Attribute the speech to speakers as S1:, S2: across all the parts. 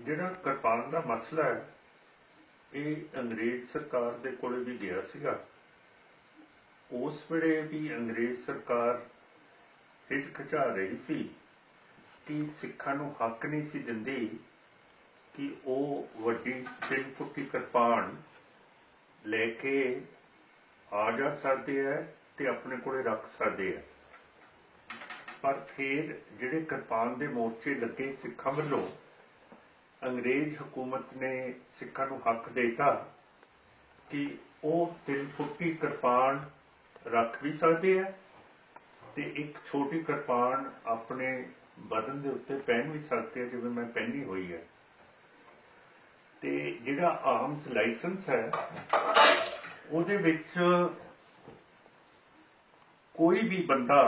S1: ਜਿਹੜਾ ਕਿਰਪਾਨ ਦਾ ਮਸਲਾ ਹੈ, ਇਹ ਅੰਗਰੇਜ਼ ਸਰਕਾਰ ਦੇ ਕੋਲੇ ਵੀ ਗਿਆ ਸੀਗਾ। ਉਸ ਵੇਲੇ ਵੀ ਅੰਗਰੇਜ਼ ਸਰਕਾਰ ਹਿਚਕਚਾ ਰਹੀ ਸੀ ਕਿ ਸਿੱਖਾਂ ਨੂੰ ਹੱਕ ਨਹੀਂ ਸੀ ਦਿੰਦੀ ਕਿ ਉਹ ਵੱਡੀ ਤਿੰਨ ਫੁੱਟੀ ਕਿਰਪਾਨ ਲੈ ਕੇ ਆ ਜਾ ਸਕਦੇ ਹੈ ਤੇ ਆਪਣੇ ਕੋਲੇ ਰੱਖ ਸਕਦੇ ਆ। ਪਰ ਫਿਰ ਜਿਹੜੇ ਕਿਰਪਾਨ ਦੇ ਮੋਰਚੇ ਲੱਗੇ ਸਿੱਖਾਂ ਵੱਲੋਂ ਅੰਗਰੇਜ਼ ਹਕੂਮਤ ਨੇ ਸਿੱਖਾਂ ਨੂੰ ਹੱਕ ਦੇਤਾ ਕਿ ਉਹ ਤਿੰਨ ਫੁੱਟੀ ਕਿਰਪਾਨ ਰੱਖ ਵੀ ਸਕਦੇ ਆ ਤੇ ਇੱਕ ਛੋਟੀ ਕਿਰਪਾਨ ਆਪਣੇ ਬਦਨ ਦੇ ਉੱਤੇ ਪਹਿਨ ਵੀ ਸਕਦੇ ਆ, ਜਿਵੇਂ ਮੈਂ ਪਹਿਨੀ ਹੋਈ ਹੈ ਤੇ ਜਿਹੜਾ ਆਰਮਸ ਲਾਇਸੈਂਸ ਹੈ, ਉਹਦੇ ਵਿੱਚ ਕੋਈ ਵੀ ਬੰਦਾ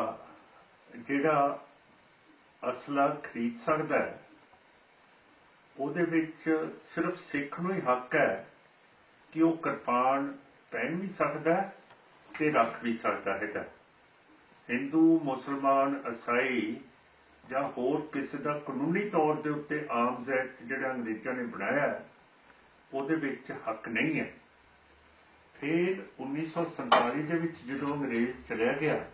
S1: ਜਿਹੜਾ ਅਸਲਾ ਖਰੀਦ ਸਕਦਾ ਹੈ ਉਹਦੇ ਵਿੱਚ ਸਿਰਫ ਸਿੱਖ ਨੂੰ ਹੀ ਹੱਕ ਹੈ ਕਿ ਉਹ ਕਿਰਪਾਨ ਪਹਿਨ ਵੀ ਸਕਦਾ ਹੈ ਤੇ ਰੱਖ ਵੀ ਸਕਦਾ ਹੈਗਾ। ਹਿੰਦੂ ਮੁਸਲਮਾਨ ਈਸਾਈ ਜਾਂ ਹੋਰ ਕਿਸੇ ਦਾ ਕਾਨੂੰਨੀ ਤੌਰ ਦੇ ਉੱਤੇ ਆਰਮਸ ਐਕਟ ਜਿਹੜਾ ਅੰਗਰੇਜ਼ਾਂ ਨੇ ਬਣਾਇਆ ਹੈ, ਉਹਦੇ ਵਿੱਚ ਹੱਕ ਨਹੀਂ ਹੈ। ਫਿਰ 1947 ਦੇ ਵਿੱਚ ਜਦੋਂ ਅੰਗਰੇਜ਼ ਚਲਿਆ ਗਿਆ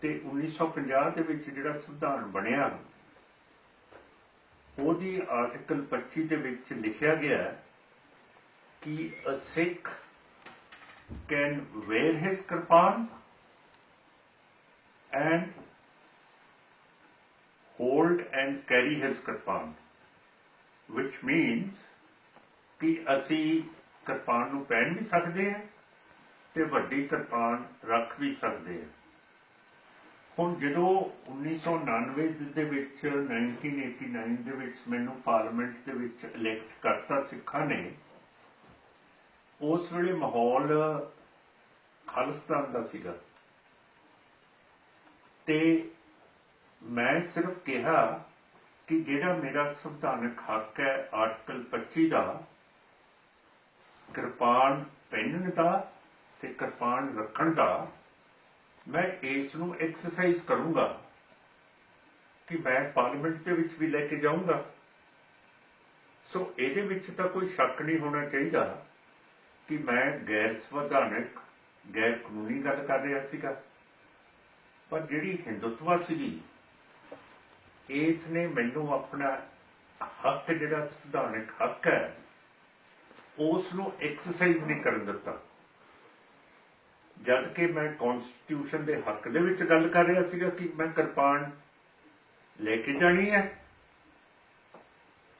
S1: ਤੇ 1950 ਦੇ ਵਿੱਚ ਜਿਹੜਾ ਸੰਵਿਧਾਨ ਬਣਿਆ ਉਹਦੀ ਆਰਟੀਕਲ 25 ਦੇ ਵਿੱਚ ਲਿਖਿਆ ਗਿਆ ਹੈ ਕਿ a Sikh can wear his kirpan and hold and carry his kirpan which means ਕਿ ਅਸੀਂ ਕਿਰਪਾਨ ਨੂੰ ਪਹਿਨ ਵੀ ਸਕਦੇ ਹਾਂ ਤੇ ਵੱਡੀ ਕਿਰਪਾਨ ਰੱਖ ਵੀ ਸਕਦੇ ਹਾਂ ਹੁਣ ਜਦੋਂ 1999 ਦੇ ਵਿੱਚ 1989 ਦੇ ਵਿੱਚ ਮੈਨੂੰ ਪਾਰਲੀਮੈਂਟ ਦੇ ਵਿੱਚ ਇਲੈਕਟ ਕਰਤਾ ਸਿੱਖਾਂ ਨੇ, ਉਸ ਵੇਲੇ ਮਾਹੌਲ ਖਾਲਿਸਤਾਨ ਦਾ ਸੀਗਾ। ਤੇ ਮੈਂ ਸਿਰਫ ਕਿਹਾ ਕਿ ਜਿਹੜਾ ਮੇਰਾ ਸੰਵਿਧਾਨਕ ਹੱਕ ਹੈ ਆਰਟੀਕਲ 25 ਦਾ, ਕਿਰਪਾਨ ਪਹਿਨਣ ਦਾ ਤੇ ਕਿਰਪਾਨ ਰੱਖਣ ਦਾ ਮੈਂ ਇਸ ਨੂੰ ਐਕਸਰਸਾਈਜ਼ ਕਰੂੰਗਾ ਕਿ ਮੈਂ ਪਾਰਲੀਮੈਂਟ ਦੇ ਵਿੱਚ ਵੀ ਲੈ ਕੇ ਜਾਊਂਗਾ। ਸੋ ਇਹਦੇ ਵਿੱਚ ਤਾਂ ਕੋਈ ਸ਼ੱਕ ਨਹੀਂ ਹੋਣਾ ਚਾਹੀਦਾ ਕਿ ਮੈਂ ਗੈਰ ਸੰਵਿਧਾਨਕ, ਗੈਰ ਕਾਨੂੰਨੀ ਗੱਲ ਕਰ ਰਿਹਾ ਸੀਗਾ। ਪਰ ਜਿਹੜੀ ਹਿੰਦੁੱਤਵਾ ਸੀਗੀ, ਇਸ ਨੇ ਮੈਨੂੰ ਆਪਣਾ ਹੱਕ, ਜਿਹੜਾ ਸੰਵਿਧਾਨਕ ਹੱਕ ਹੈ, ਉਸ ਨੂੰ ਐਕਸਰਸਾਈਜ਼ ਨਹੀਂ ਕਰਨ ਦਿੱਤਾ। ਜਦ ਕਿ ਮੈਂ ਕਨਸਟੀਟਿਊਸ਼ਨ ਦੇ ਹੱਕ ਦੇ ਵਿੱਚ ਗੱਲ ਕਰ ਰਿਹਾ ਸੀਗਾ ਕਿ ਮੈਂ ਕਿਰਪਾਨ ਲੈ ਕੇ ਜਾਣੀ ਹੈ।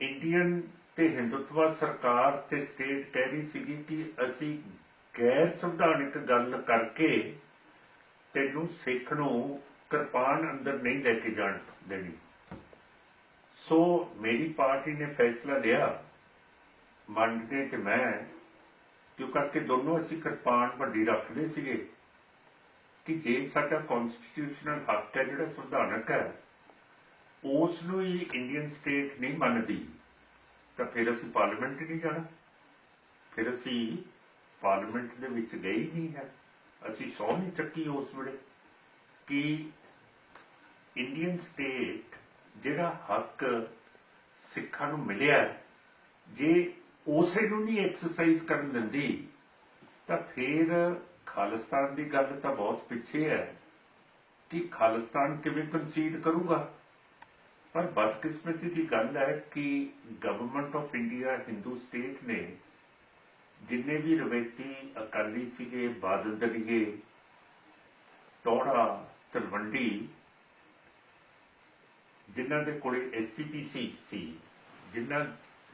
S1: ਇੰਡੀਅਨ ਤੇ ਹਿੰਦੁੱਤਵਾ ਸਰਕਾਰ ਤੇ ਸਟੇਟ ਕਹਿ ਰਹੀ ਸੀਗੀ ਕਿ ਅਸੀਂ ਗੈਰ ਸੰਵਿਧਾਨਿਕ ਗੱਲ ਕਰਕੇ ਤੈਨੂੰ ਸਿੱਖ ਨੂੰ ਕਿਰਪਾਨ ਅੰਦਰ ਨਹੀਂ ਲੈ ਕੇ ਜਾਣ ਦੇਣੀ। ਸੋ ਮੇਰੀ ਪਾਰਟੀ ਨੇ ਫੈਸਲਾ ਲਿਆ। ਮੰਨਦੇ ਕਿ ਮੈਂ ਕਿਉਂ ਕਰਕੇ ਦੋਨੋਂ ਅਸੀਂ ਕਿਰਪਾਨ ਵੱਡੀ ਰੱਖਦੇ ਸੀਗੇ ਕਿ ਜੇ ਸਾਡਾ ਕਨਸਟੀਟਿਊਸ਼ਨਲ ਹੱਕ ਹੈ, ਜਿਹੜਾ ਸੰਵਿਧਾਨਕ ਹੈ ਉਸ ਨੂੰ ਹੀ ਇੰਡੀਅਨ ਸਟੇਟ ਨਹੀਂ ਮੰਨਦੀ, ਤਾਂ ਫਿਰ ਅਸੀਂ ਪਾਰਲੀਮੈਂਟ ਨਹੀਂ ਜਾਣਾ। ਫਿਰ ਅਸੀਂ ਪਾਰਲੀਮੈਂਟ ਦੇ ਵਿੱਚ ਗਏ ਨਹੀਂ ਹੈ। ਅਸੀਂ ਸੌ ਨਹੀਂ ਚੱਕੀ ਉਸ ਵੇਲੇ ਕਿ ਇੰਡੀਅਨ ਸਟੇਟ ਜਿਹੜਾ ਹੱਕ ਸਿੱਖਾਂ ਨੂੰ ਮਿਲਿਆ ਜੇ ਉਸੇ ਨੂੰ ਨਹੀਂ ਐਕਸਰਸਾਈਜ਼ ਕਰਨ ਦਿੰਦੀ, ਤਾਂ ਫਿਰ ਖਾਲਿਸਤਾਨ ਦੀ ਗੱਲ ਤਾਂ ਬਹੁਤ ਪਿੱਛੇ ਹੈ ਕਿ ਖਾਲਿਸਤਾਨ ਕਿਵੇਂ ਕੰਸੀਡ ਕਰੂਗਾ। ਪਰ ਬਦਕਿਸਮਤੀ ਦੀ ਗੱਲ ਹੈ ਕਿ government of India Hindu state ਨੇ ਜਿੰਨੇ ਵੀ ਰਵੈਤੀ ਅਕਾਲੀ ਸੀਗੇ, ਬਾਦਲ ਦਲੀਏ ਟੋੜਾ ਤਲਵੰਡੀ, ਜਿਨ੍ਹਾਂ ਦੇ ਕੋਲੇ ਐਸਜੀਪੀਸੀ ਸੀ, ਜਿਨ੍ਹਾਂ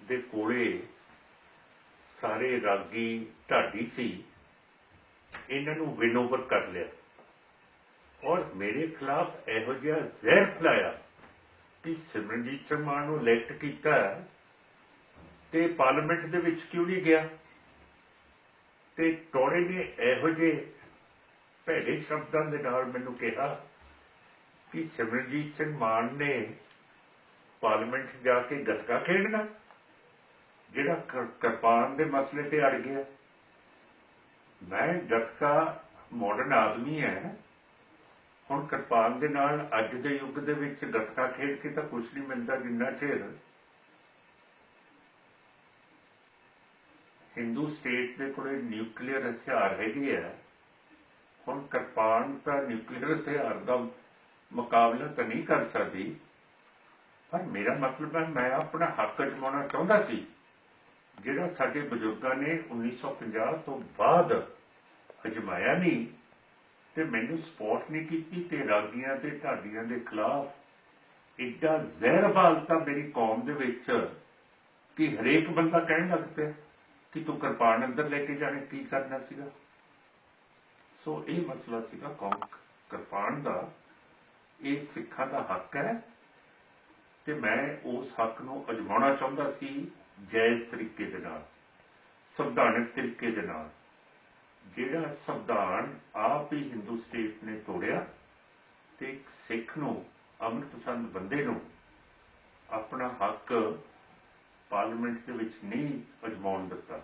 S1: ਦੇ ਕੋਲੇ ਸਾਰੇ ਰਾਗੀ ਢਾਡੀ ਸੀ, ਇਹਨਾਂ ਨੂੰ ਵਿਨ ਓਵਰ ਕਰ ਲਿਆ। ਔਰ ਮੇਰੇ ਖਿਲਾਫ ਇਹੋ ਜਿਹਾ ਜ਼ਹਿਰ ਫੈਲਾਇਆ ਕਿ ਸਿਮਰਨਜੀਤ ਸਿੰਘ ਮਾਨ ਨੂੰ ਇਲੈਕਟ ਕੀਤਾ ਤੇ ਪਾਰਲੀਮੈਂਟ ਦੇ ਵਿੱਚ ਕਿਉਂ ਨਹੀਂ ਗਿਆ? ਤੇ ਟੋੜੇ ਨੇ ਇਹੋ ਜਿਹੇ ਭੈੜੇ ਸ਼ਬਦਾਂ ਦੇ ਨਾਲ ਮੈਨੂੰ ਕਿਹਾ ਕਿ ਸਿਮਰਨਜੀਤ ਸਿੰਘ ਮਾਨ ਨੇ ਪਾਰਲੀਮੈਂਟ 'ਚ ਜਾ ਕੇ ਗੱਤਕਾ ਖੇਡਣਾ। ਜਿਹੜਾ ਕਿਰਪਾਨ ਦੇ ਮਸਲੇ ਤੇ ਅੜ ਗਿਆ। ਮੈਂ ਗੱਤਕਾ ਮਾਡਰਨ ਆਦਮੀ ਹੈ ਹੁਣ ਕਿਰਪਾਨ ਦੇ ਨਾਲ ਅੱਜ ਦੇ ਯੁੱਗ ਦੇ ਵਿੱਚ ਗੱਤਕਾ ਖੇਡ ਕੇ ਤਾਂ ਕੁਝ ਨਹੀਂ ਮਿਲਦਾ ਜਿੰਨਾ ਚਿਰ ਹਿੰਦੂ ਸਟੇਟ ਦੇ ਕੋਲੇ ਨਿਊਕਲੀਅਰ ਹਥਿਆਰ ਹੈਗੇ ਆ ਹੁਣ ਕਿਰਪਾਨ ਤਾਂ ਨਿਊਕਲੀਅਰ ਹਥਿਆਰ ਦਾ ਮੁਕਾਬਲਾ ਤਾਂ ਨਹੀਂ ਕਰ ਸਕਦੀ। ਪਰ ਮੇਰਾ ਮਤਲਬ ਹੈ ਮੈਂ ਆਪਣਾ ਹੱਕ ਜਮਾਉਣਾ ਚਾਹੁੰਦਾ ਸੀ। ਜਿਹੜਾ ਸਾਡੇ ਬਜ਼ੁਰਗਾਂ ਨੇ 1950 ਤੋਂ ਬਾਅਦ ਅਜਮਾਇਆ ਨਹੀਂ, ਤੇ ਮੈਨੂੰ ਸਪੋਰਟ ਨਹੀਂ ਕੀਤੀ ਤੇ ਰਾਗੀਆਂ ਤੇ ਢਾਡੀਆਂ ਦੇ ਖਿਲਾਫ ਇੱਡਾ ਜ਼ਹਿਰ ਬਾਲਤਾ ਮੇਰੀ ਕੌਮ ਦੇ ਵਿੱਚ ਕਿ ਹਰੇਕ ਬੰਦਾ ਕਹਿਣ ਲੱਗ ਪਿਆ ਕਿ ਤੂੰ ਕਿਰਪਾਨ ਅੰਦਰ ਲੈ ਕੇ ਜਾਣੇ, ਕੀ ਕਰਨਾ ਸੀਗਾ? ਸੋ ਇਹ ਮਸਲਾ ਸੀਗਾ ਕੌਮ ਕਿਰਪਾਨ ਦਾ, ਇਹ ਸਿੱਖਾਂ ਦਾ ਹੱਕ ਹੈ ਤੇ ਮੈਂ ਉਸ ਹੱਕ ਨੂੰ ਅਜਮਾਉਣਾ ਚਾਹੁੰਦਾ ਸੀ। ਜਾਇਜ਼ ਤਰੀਕੇ ਦੇ ਨਾਲ, ਸੰਵਿਧਾਨਕ ਤਰੀਕੇ ਦੇ ਨਾਲ, ਜਿਹੜਾ ਸੰਵਿਧਾਨ ਆਪ ਹੀ ਹਿੰਦੂ ਸਟੇਟ ਨੇ ਤੋੜਿਆ ਤੇ ਇੱਕ ਸਿੱਖ ਨੂੰ ਅਮਨ ਪਸੰਦ ਬੰਦੇ ਨੂੰ ਆਪਣਾ ਹੱਕ ਪਾਰਲੀਮੈਂਟ ਦੇ ਵਿੱਚ ਨਹੀਂ ਅਜਮਾਉਣ ਦਿੱਤਾ।